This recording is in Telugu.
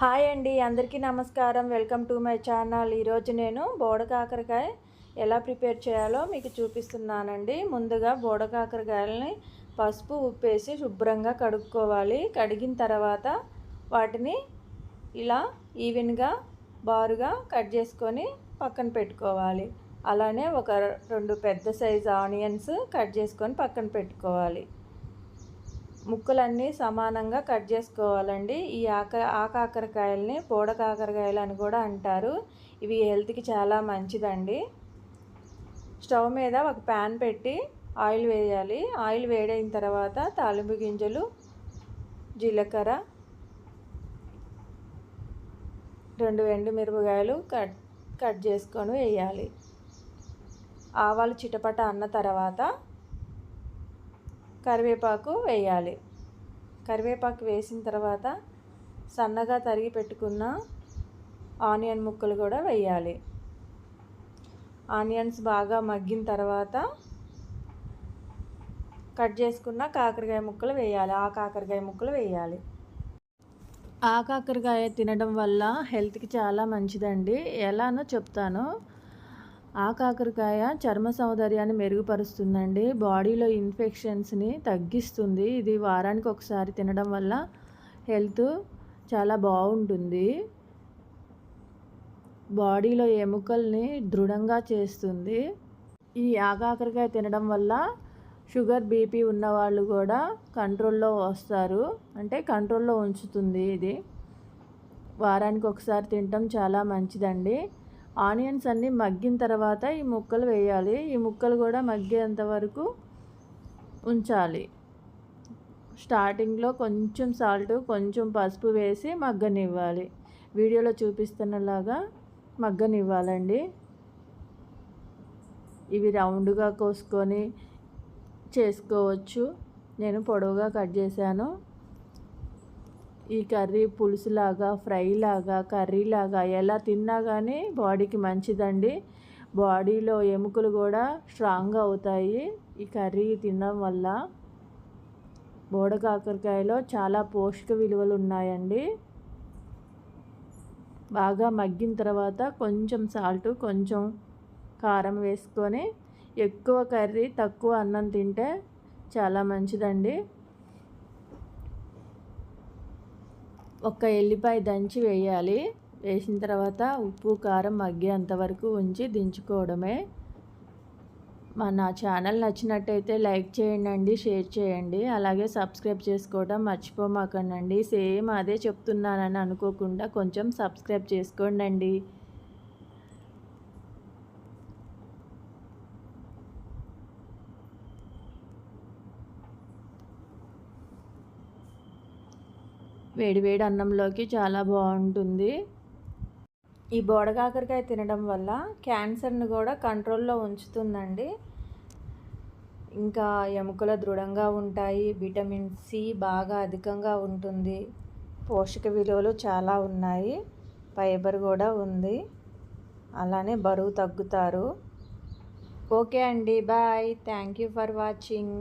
హాయ్ అండి అందరికీ నమస్కారం. Welcome to my channel. ఈరోజు నేను బోడకాకరకాయ ఎలా ప్రిపేర్ చేయాలో మీకు చూపిస్తున్నానండి. ముందుగా బోడకాకరకాయలని పసుపు ఉప్పేసి శుభ్రంగా కడుక్కోవాలి. కడిగిన తర్వాత వాటిని ఇలా ఈవెన్గా బారుగా కట్ చేసుకొని పక్కన పెట్టుకోవాలి. అలానే ఒక రెండు పెద్ద సైజు ఆనియన్స్ కట్ చేసుకొని పక్కన పెట్టుకోవాలి. ముక్కలన్నీ సమానంగా కట్ చేసుకోవాలండి. ఈ ఆక ఆకాకరకాయలని పూడ కాకరకాయలు అని కూడా అంటారు. ఇవి హెల్త్కి చాలా మంచిదండి. స్టవ్ మీద ఒక ప్యాన్ పెట్టి ఆయిల్ వేయాలి. ఆయిల్ వేడైన తర్వాత తాలింపు గింజలు జీలకర్ర రెండు ఎండు మిరపకాయలు కట్ కట్ చేసుకొని వేయాలి. ఆవాలు చిటపట అన్న తర్వాత కరివేపాకు వేయాలి. కరివేపాకు వేసిన తర్వాత సన్నగా తరిగి పెట్టుకున్న ఆనియన్ ముక్కలు కూడా వేయాలి. ఆనియన్స్ బాగా మగ్గిన తర్వాత కట్ చేసుకున్న కాకరకాయ ముక్కలు వేయాలి. ఆ కాకరకాయ ముక్కలు వేయాలి. ఆ కాకరకాయ తినడం వల్ల హెల్త్కి చాలా మంచిదండి. ఎలానో చెప్తాను. ఆ కాకరకాయ చర్మ సౌందర్యాన్ని మెరుగుపరుస్తుందండి. బాడీలో ఇన్ఫెక్షన్స్ని తగ్గిస్తుంది. ఇది వారానికి ఒకసారి తినడం వల్ల హెల్త్ చాలా బాగుంటుంది. బాడీలో ఎముకల్ని దృఢంగా చేస్తుంది. ఈ ఆకాకరకాయ తినడం వల్ల షుగర్ బీపీ ఉన్నవాళ్ళు కూడా కంట్రోల్లో వస్తారు. అంటే కంట్రోల్లో ఉంచుతుంది ఇది. వారానికి ఒకసారి తినటం చాలా మంచిదండి. ఆనియన్స్ అన్నీ మగ్గిన తర్వాత ఈ ముక్కలు వేయాలి. ఈ ముక్కలు కూడా మగ్గేంత వరకు ఉంచాలి. స్టార్టింగ్లో కొంచెం సాల్ట్ కొంచెం పసుపు వేసి మగ్గనివ్వాలి. వీడియోలో చూపిస్తున్నలాగా మగ్గనివ్వాలండి. ఇవి రౌండ్గా కోసుకొని చేసుకోవచ్చు. నేను పొడవుగా కట్ చేశాను. ఈ కర్రీ పులుసులాగా ఫ్రైలాగా కర్రీలాగా ఎలా తిన్నా కానీ బాడీకి మంచిదండి. బాడీలో ఎముకలు కూడా స్ట్రాంగ్ అవుతాయి. ఈ కర్రీ తినడం వల్ల బోడకాకరకాయలో చాలా పోషక విలువలు ఉన్నాయండి. బాగా మగ్గిన తర్వాత కొంచెం సాల్ట్ కొంచెం కారం వేసుకొని ఎక్కువ కర్రీ తక్కువ అన్నం తింటే చాలా మంచిదండి. ఒక ఎల్లిపాయ దంచి వేయాలి. వేసిన తర్వాత ఉప్పు కారం మగ్గేంత వరకు ఉంచి దించుకోవడమే. మన ఛానల్ నచ్చినట్టయితే లైక్ చేయండి షేర్ చేయండి. అలాగే సబ్స్క్రైబ్ చేసుకోవడం మర్చిపోమాకండి సేమ్ అదే చెప్తున్నానని అనుకోకుండా కొంచెం సబ్స్క్రైబ్ చేసుకోండి వేడివేడి అన్నంలోకి చాలా బాగుంటుంది. ఈ బోడకాకరకాయ తినడం వల్ల క్యాన్సర్ని కూడా కంట్రోల్లో ఉంచుతుందండి. ఇంకా ఎముకలు దృఢంగా ఉంటాయి విటమిన్ సి బాగా అధికంగా ఉంటుంది. పోషక విలువలు చాలా ఉన్నాయి. ఫైబర్ కూడా ఉంది. అలానే బరువు తగ్గుతారు. ఓకే అండి bye. Thank you for watching.